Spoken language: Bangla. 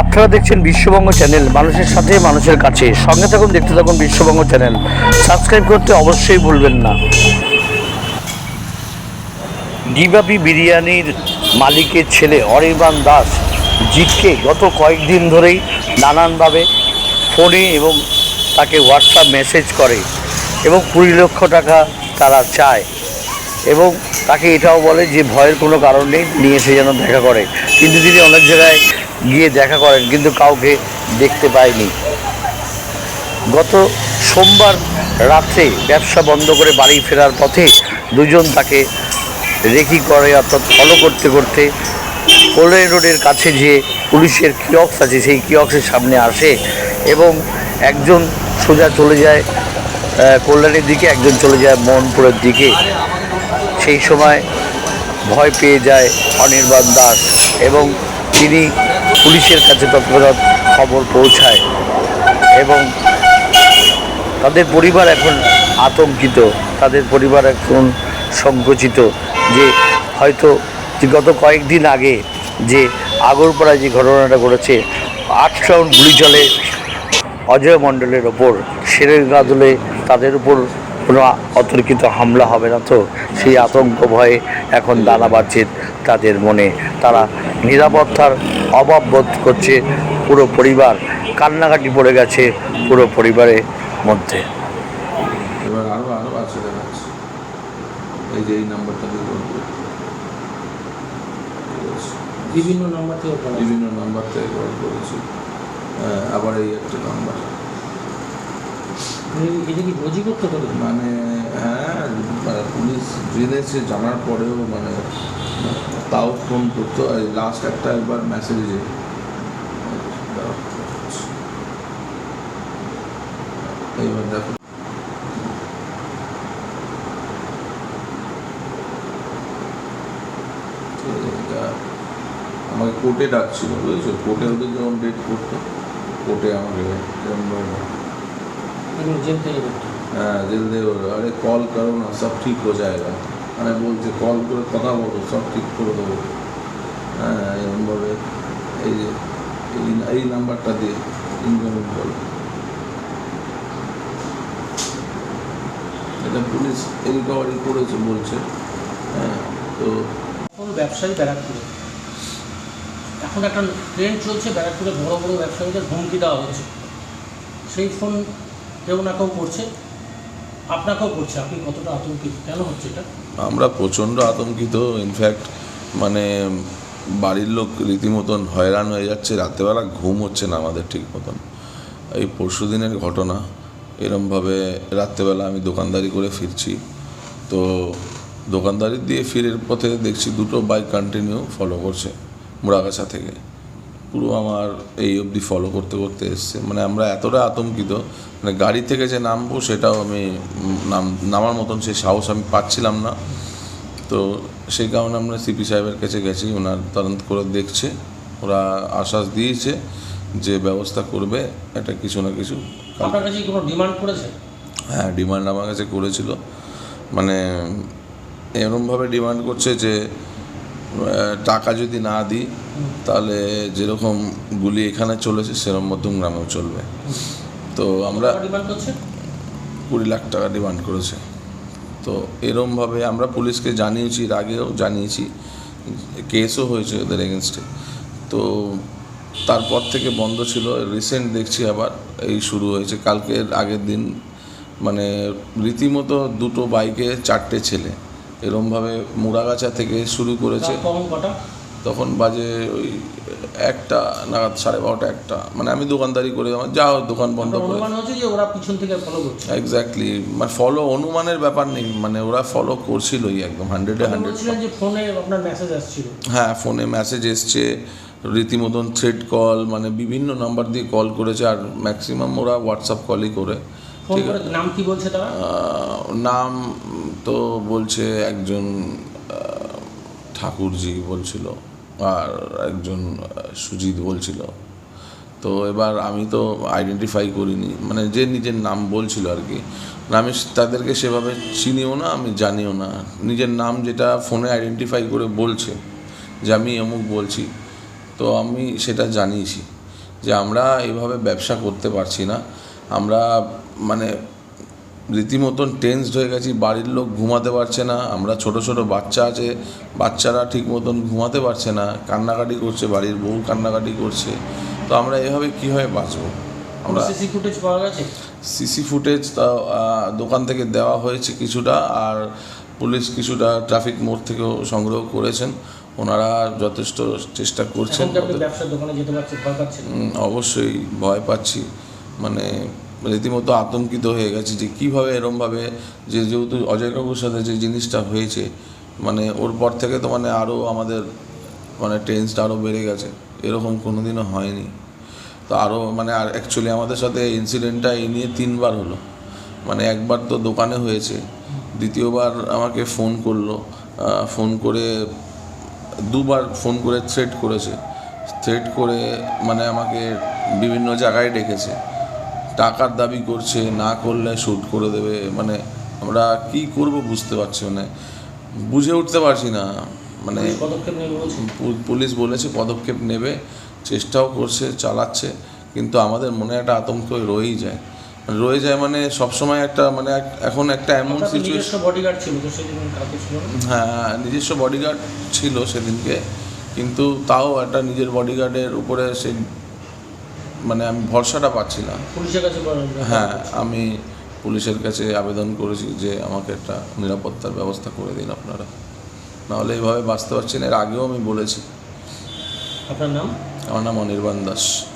আপনারা দেখছেন বিশ্ববঙ্গ চ্যানেল, মানুষের সাথে মানুষের কাছে। সঙ্গে থাকুন, দেখতে থাকুন বিশ্ববঙ্গ চ্যানেল। সাবস্ক্রাইব করতে অবশ্যই ভুলবেন না। ডিবাপি বিরিয়ানির মালিকের ছেলে অনির্বাণ দাস জিতকে গত কয়েকদিন ধরেই নানানভাবে ফোনে এবং তাকে হোয়াটসঅ্যাপ মেসেজ করে এবং কুড়ি লক্ষ টাকা তারা চায়। এবং তাকে এটাও বলে যে ভয়ের কোনো কারণ নেই, নিয়ে এসে যেন দেখা করে। কিন্তু তিনি অনেক জায়গায় গিয়ে দেখা করেন, কিন্তু কাউকে দেখতে পায়নি। গত সোমবার রাত্রে ব্যবসা বন্ধ করে বাড়ি ফেরার পথে দুজন তাকে রেকি করে, অর্থাৎ ফলো করতে করতে কল্যাণী রোডের কাছে যে পুলিশের কিয়ক্স আছে, সেই কিয়ক্সের সামনে আসে এবং একজন সোজা চলে যায় কল্যাণের দিকে, একজন চলে যায় মোহনপুরের দিকে। সেই সময় ভয় পেয়ে যায় অনির্বাণ দাস এবং তিনি পুলিশের কাছে তৎক্ষণাৎ খবর পৌঁছায় এবং তাদের পরিবার এখন আতঙ্কিত, তাদের পরিবার এখন সংকুচিত যে হয়তো গত কয়েকদিন আগে যে আগরপাড়ায় যে ঘটনাটা ঘটেছে, আট রাউন্ড গুলি চলে অজয় মণ্ডলের ওপর সেরের গাদলে তাদের উপর কোনো অতর্কিত হামলা হবে না তো? সেই আতঙ্ক ভয়ে এখন দানা বাড়ছে তাদের মনে। তারা নিরাপত্তার অভাব বোধ করছে পুরো পরিবার। কান্নাকাটি পড়ে গেছে পুরো পরিবারের মধ্যে। এবার আরও আরও আছে দেখাচ্ছে এই যে এই নাম্বারটা দিয়ে কল করে ঠিক আছে। বিভিন্ন নাম্বার থেকে বিভিন্ন নাম্বার থেকে কল করেছি আবার এই একটা নাম্বার। এটা কি করতে মানে হ্যাঁ মানে পুলিশ জেনেছে জানার পরেও মানে তাও ফোন করতো। লাস্ট একটা একবার মেসেজে দেখো। আমাকে কোর্টে ডাকছিল, বুঝেছ? কোর্টে ওদের যখন ডেট করতো কোর্টে আমাকে জেল দিয়ে বলল আরে কল করো না সব ঠিক হয়ে যায়গা। মানে বলছে কল করে কথা বলো সব ঠিক করে দেবো। হ্যাঁ এরকমভাবে এই যে এই- নাম্বারটা দিয়ে ইনকামিং কল এটা পুলিশ রিকভারি করেছে বলছে। হ্যাঁ তো এখন ব্যবসায়ী ব্যারাকপুরে। এখন একটা ট্রেন্ড চলছে ব্যারাকপুরে বড় বড় ব্যবসায়ীদের হুমকি দেওয়া হচ্ছে। সেই ফোন কেউ না কেউ করছে, আপনাকেও করছে। আপনি কতটা আতঙ্কিত? কেন হচ্ছে এটা? আমরা প্রচণ্ড আতঙ্কিত। ইনফ্যাক্ট মানে বাড়ির লোক রীতিমতন হয়রান হয়ে যাচ্ছে। রাত্রেবেলা ঘুম হচ্ছে না আমাদের ঠিক মতন। এই পরশু দিনের ঘটনা, এরমভাবে রাত্রেবেলা আমি দোকানদারি করে ফিরছি। তো দোকানদারি দিয়ে ফিরের পথে দেখছি দুটো বাইক কন্টিনিউ ফলো করছে মুড়াগাছা থেকে। পুরো আমার এই অবধি ফলো করতে করতে এসছে। মানে আমরা এতটা আতঙ্কিত মানে গাড়ি থেকে যে নামবো সেটাও আমি নাম নামার মতন সেই সাহস আমি পাচ্ছিলাম না। তো সেই কারণে আমরা সিপি সাহেবের কাছে গেছি ওনার তদন্ত করে দেখছে ওরা আশ্বাস দিয়েছে যে ব্যবস্থা করবে এটা কিছু না কিছু। আপনার কাছে কোনো ডিমান্ড করেছে? হ্যাঁ ডিমান্ড আমার কাছে করেছিল। মানে এরমভাবে ডিমান্ড করছে যে টাকা যদি না দিই তাহলে যেরকম গুলি এখানে চলেছে সেরকম মধ্যম গ্রামেও চলবে। তো আমরা কুড়ি লাখ টাকা ডিমান্ড করেছে। তো এরমভাবে আমরা পুলিশকে জানিয়েছি এর আগেও জানিয়েছি কেসও হয়েছে ওদের এগেনস্টে। তো তারপর থেকে বন্ধ ছিল রিসেন্ট দেখছি আবার এই শুরু হয়েছে। কালকের আগের দিন মানে রীতিমতো দুটো বাইকে চারটে ছেলে। এরমভাবে মুড়াগাছা থেকে শুরু করেছে। তখন বাজে ওই একটা নাগাদ সাড়ে বারোটা একটা। মানে আমি দোকানদারি করে আমার যা দোকান বন্ধ করে ওরা পিছন থেকে ফলো করছে। এক্স্যাক্টলি মানে ফলো অনুমানের ব্যাপার নেই মানে ওরা ফলো করছিলই একদম হান্ড্রেডে হান্ড্রেড যে ফোনে আপনার মেসেজ আসছিল। হ্যাঁ ফোনে মেসেজ এসছে রীতিমতন থ্রেড কল মানে বিভিন্ন নাম্বার দিয়ে কল করেছে আর ম্যাক্সিমাম ওরা হোয়াটসঅ্যাপ কলই করে। নাম কি বলছে তারা? নাম তো বলছে একজন ঠাকুরজি বলছিল আর একজন সুজিত বলছিল। তো এবার আমি তো আইডেন্টিফাই করিনি মানে যে নিজের নাম বলছিল আর কি আমি তাদেরকে সেভাবে চিনিও না আমি জানিও না। নিজের নাম যেটা ফোনে আইডেন্টিফাই করে বলছে যে আমি অমুক বলছি তো আমি সেটা জানিয়েছি যে আমরা এভাবে ব্যবসা করতে পারছি না। আমরা মানে রীতিমতন টেন্সড হয়ে গেছি বাড়ির লোক ঘুমাতে পারছে না আমরা ছোট ছোট বাচ্চা আছে বাচ্চারা ঠিক মতন ঘুমাতে পারছে না কান্নাকাটি করছে বাড়ির বউ কান্নাকাটি করছে তো আমরা এভাবে কীভাবে বাঁচবো? আমরা সিসি ফুটেজ পাওয়া গেছে? সিসি ফুটেজ তা দোকান থেকে দেওয়া হয়েছে কিছুটা আর পুলিশ কিছুটা ট্রাফিক মোড় থেকেও সংগ্রহ করেছেন ওনারা যথেষ্ট চেষ্টা করছেন। অবশ্যই ভয় পাচ্ছি মানে রীতিমতো আতঙ্কিত হয়ে গেছে যে কীভাবে এরমভাবে যে যেহেতু অজয় কাকুর সাথে যে জিনিসটা হয়েছে মানে ওর পর থেকে তো মানে আরও আমাদের মানে টেন্সটা আরও বেড়ে গেছে। এরকম কোনোদিনও হয়নি। তো আরও মানে আর অ্যাকচুয়ালি আমাদের সাথে ইনসিডেন্টটা এই নিয়ে তিনবার হলো। মানে একবার তো দোকানে হয়েছে, দ্বিতীয়বার আমাকে ফোন করল ফোন করে দুবার ফোন করে থ্রেট করেছে। থ্রেট করে মানে আমাকে বিভিন্ন জায়গায় ডেকেছে। টাকার দাবি করছে না করলে শ্যুট করে দেবে মানে আমরা কি করব বুঝতে পারছি মানে বুঝে উঠতে পারছি না মানে পুলিশ বলছে পু- পুলিশ বলেছে পদক্ষেপ নেবে চেষ্টাও করছে চালাচ্ছে কিন্তু আমাদের মনে একটা আতঙ্ক রয়েই যায়। মানে রয়ে যায় মানে সবসময় একটা মানে এখন একটা এমন সিচুয়েশন বডিগার্ড ছিল না? হ্যাঁ নিজস্ব বডিগার্ড ছিল সেদিনকে কিন্তু তাও একটা নিজের বডিগার্ডের উপরে সে মানে আমি ভরসাটা পাচ্ছি না পুলিশের কাছে হ্যাঁ আমি পুলিশের কাছে আবেদন করেছি যে আমাকে একটা নিরাপত্তার ব্যবস্থা করে দিন আপনারা। নাহলে এইভাবে বাঁচতে পারছি না এর আগেও আমি বলেছি। আপনার নাম? আমার নাম অনির্বাণ দাস।